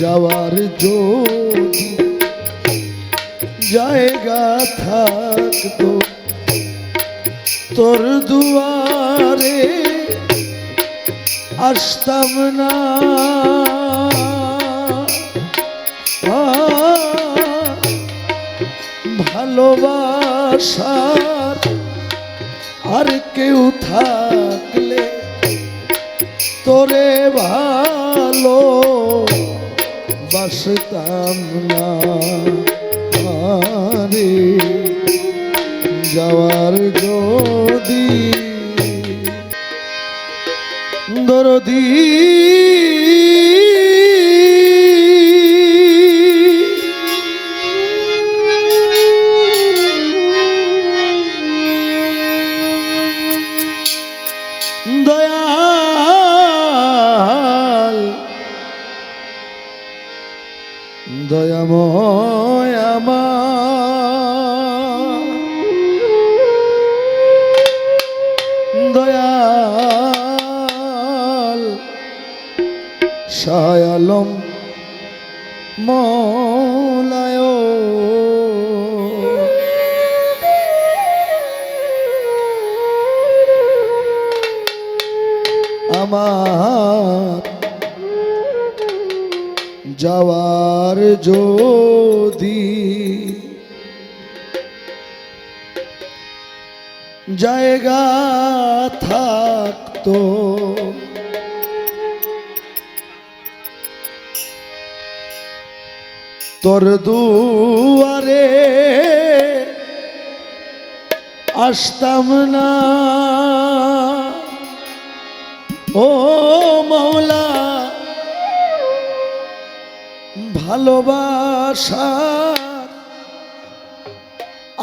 যাওয়ার যদি জায়গা থাকতো তোর দুয়ারে আসতাম না। ভালোবাসার আর কেউ থাকলে তোরে ভালো বাসতাম না। আরে যাওয়ার যদি দরদি শায়ালম মৌলায়। আমার যাওয়ার যদি জায়গা থাকতো তোর দুয়ারে আসতাম না। ও মৌলা ভালোবাসা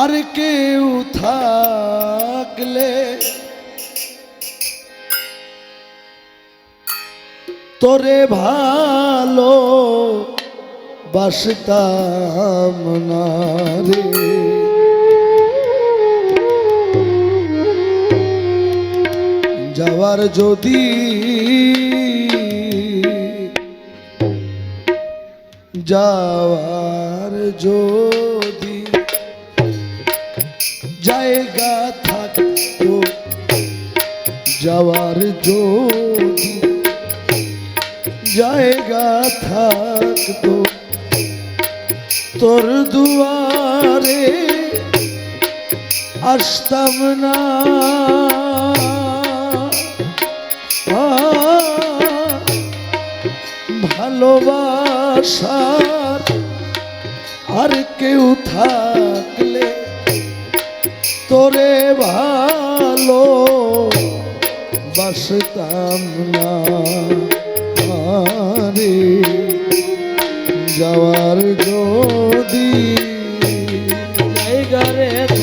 আর কেউ থাকলে তোরে ভালো বাসতাম না রে যাওয়ার যদি যাওয়ার যদি জায়গা থাকতো যাওয়ার যদি জায়গা থাকতো তোর দুয়ারে আসতাম না। ভালোবাসার আর কেউ থাকলে তোরে ভালো বাসতাম না। যাওয়ার যদি জায়গারে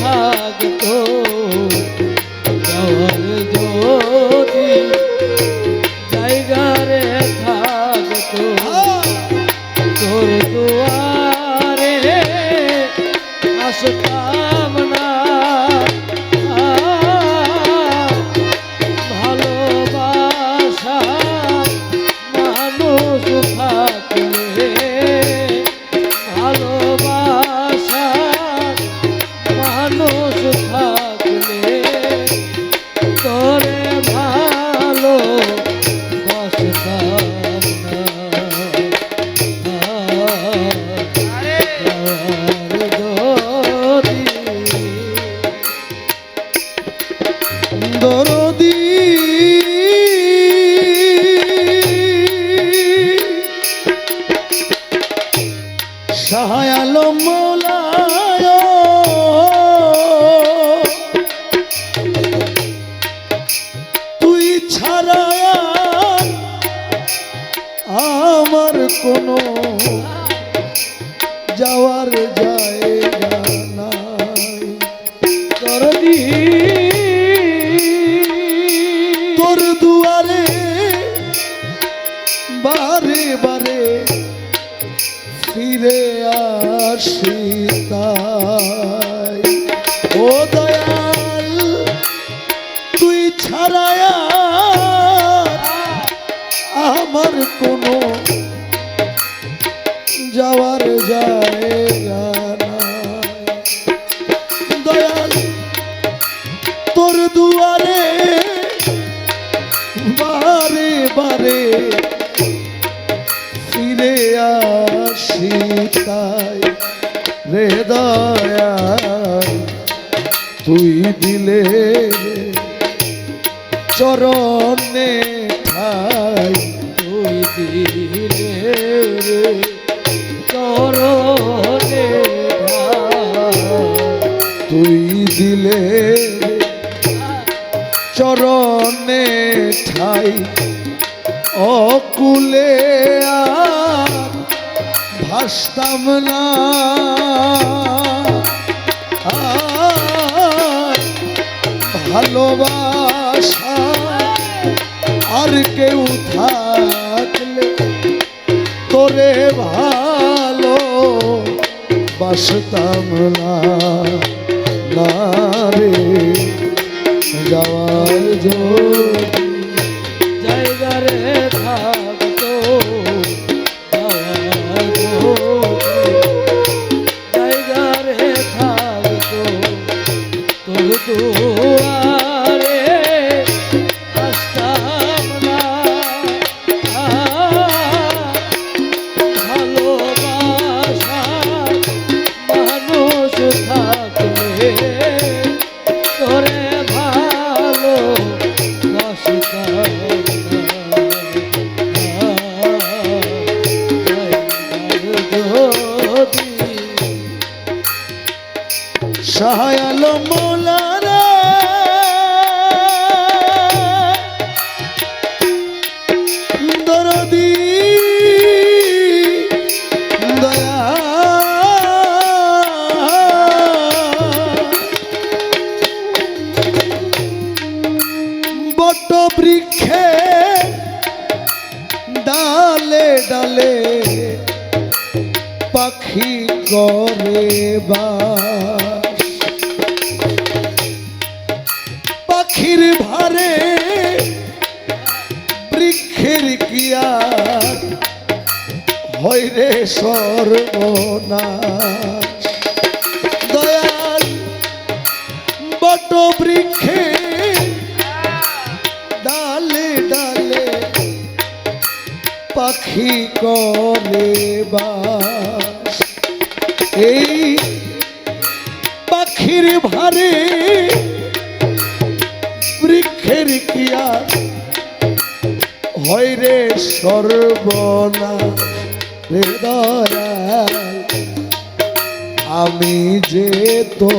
বারে বারে ফিরে আসি ও দয়াল, তুই ছাড়ায়া আমার কোনো যাওয়ার নাই। দয়াল, তোর দুয়ারে তাই রে দয়া তুই দিলে চরণে ঠাই তুই দিলে ভাসতাম না। ভালোবাসা আর কেউ থাকলে তোরে ভালো বাসতাম না। পাখি করে পাখির ভারে বৃক্ষের কিয়া হয় রে সর্বনাশ। দয়াল বট বৃক্ষে ডালে ডালে পাখি করে বাস। এই পাখির ভারে বৃক্ষের কিয়া হয় রে সর্বনা রে দয়াল। আমি যে তো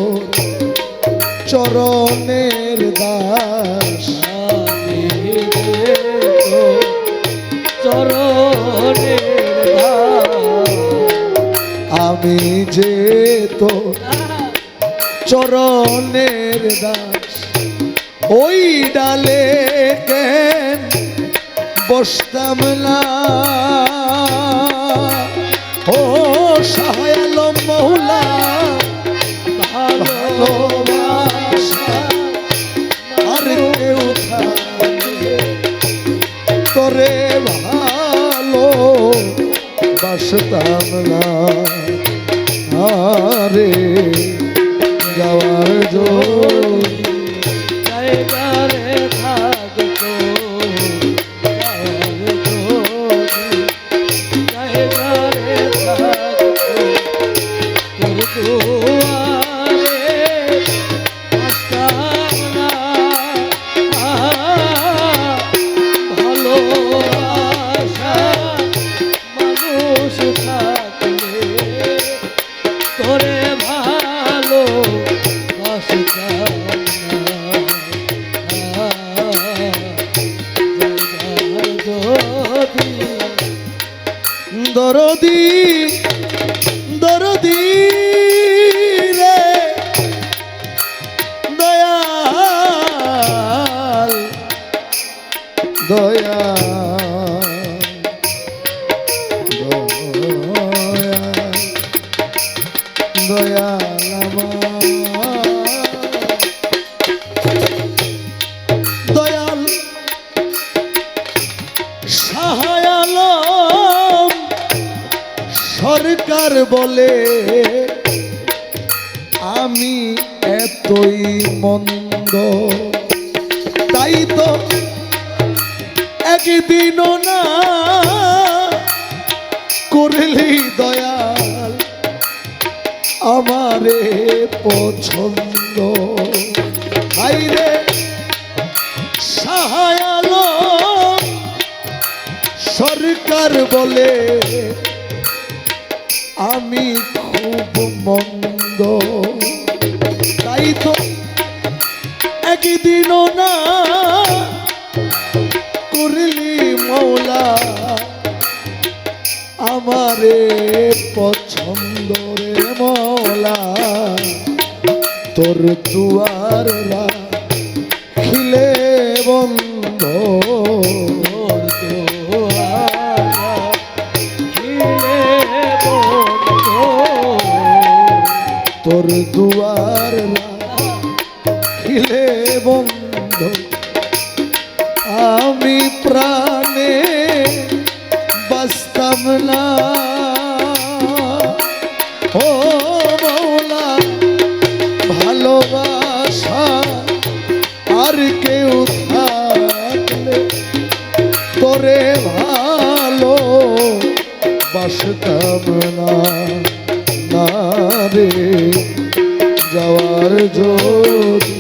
চরণের দাস আমি যে তো চরণের দাস, ওই ডালে কেন বসতাম না? ও সহায়াল মৌলা ভালোবাসা আর ভালো বাসতাম না। আরে যাওয়ার জন্য দরদি দরদি রে। দয়াল দয়াল দয়াল দয়াল আমার। বলে, আমি এতই মন্দ। তাই তো একদিনও না করলি দয়াল আমারে পছন্দ। হাইরে সাহায়ালো সরকার বলে খুব মন্দ তাই তো একদিনও না করলি মৌলা আমারে পছন্দ রে মৌলা তোর দুয়ার খিলে বন্ধ ও মৌলা ভালোবাসা আর কেউ ভালো না। রে যাওয়ার যদি